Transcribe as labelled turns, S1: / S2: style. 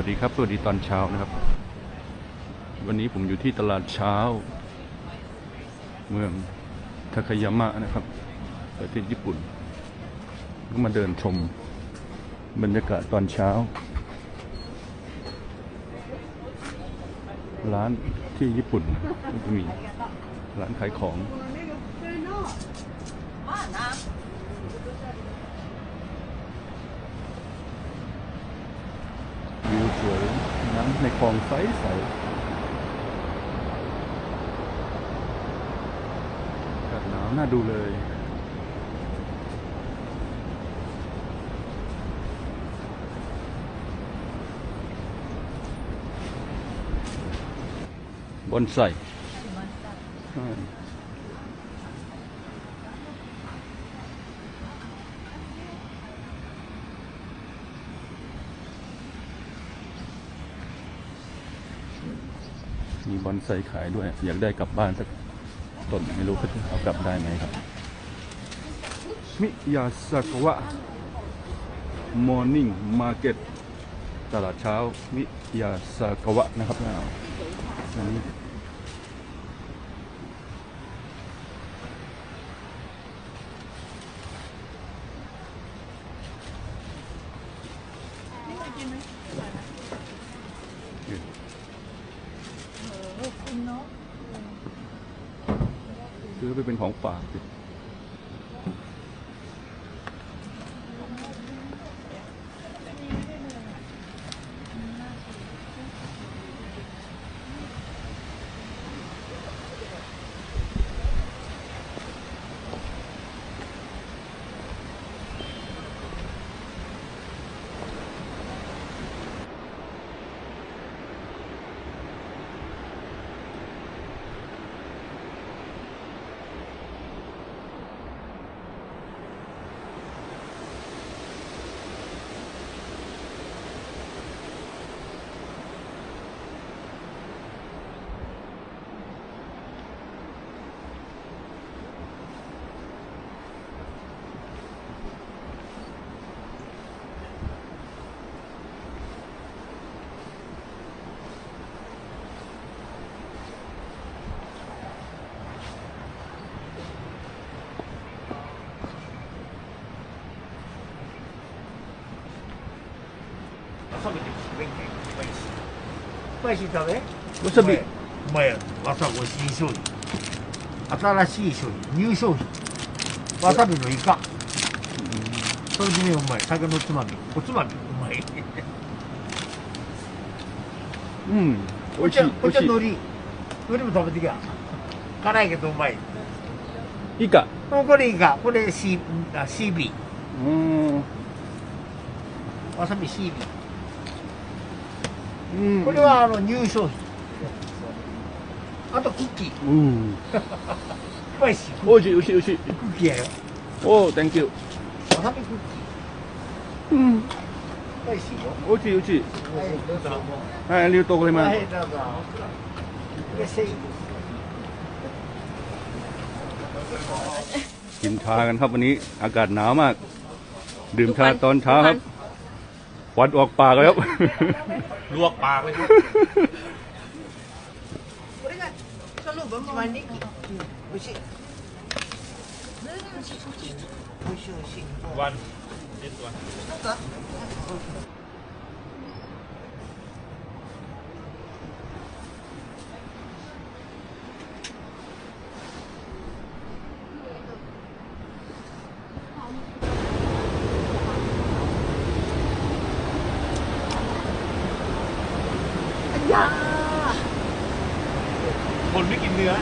S1: วัสดีครับ สวัสดีตอนเช้านะครับ วันนี้ผมอยู่ที่ตลาดเช้า เมืองทาคายามะนะครับ ประเทศญี่ปุ่น ก็มาเดินชมบรรยากาศตอนเช้า ร้านที่ญี่ปุ่นก็จะมีร้านขายของ สวยน้ำในคลองใสใสอากาศหนาวน่าดูเลยบอนไซอื มีบอนไซขายด้วย อยากได้กลับบ้านสักต้นไม่รู้เขาจะเอากลับได้ไหมครับ มิยาซากวะมอร์นิ่งมาร์เก็ตตลาดเช้า มิยาซากวะนะครับอ่าอันนี้ ซื้อไปเป็นของฝาก
S2: わさび前
S1: わさび
S2: 新商品。新しい商品。入商品わさびのイカ。それでねうまい酒のつまみ。おつまみ？うまい
S1: うん。
S2: おい
S1: しい
S2: おい
S1: しい。
S2: 海苔。海苔も食べてきゃ辛いけどうまいイカ。これイカ。これシービ
S1: ー。うん。
S2: わさびシービー。
S1: うん
S2: これはあのニュー商品あとクッキー
S1: うん
S2: スパイシー
S1: おいしいおいしいおいしい
S2: クッキーやよ
S1: おー thank you
S2: わさびクッキー
S1: うん
S2: スパイシーよ
S1: おいしいおいしい
S2: はいどうぞ
S1: はいありがとうございます
S2: はい、どうぞ。いらっしゃい。
S1: กินชากันครับวันนี้อากาศหนาวมาก ดื่มชาตอนเช้าครับ ควันออกปากแล้ว
S3: ลวกปากเลยครับ
S4: これがその分も万力。美味しい。美味しい美味しい。
S3: วันเด็ดวัน
S4: なんか。
S3: คนไม่กินเนื้อ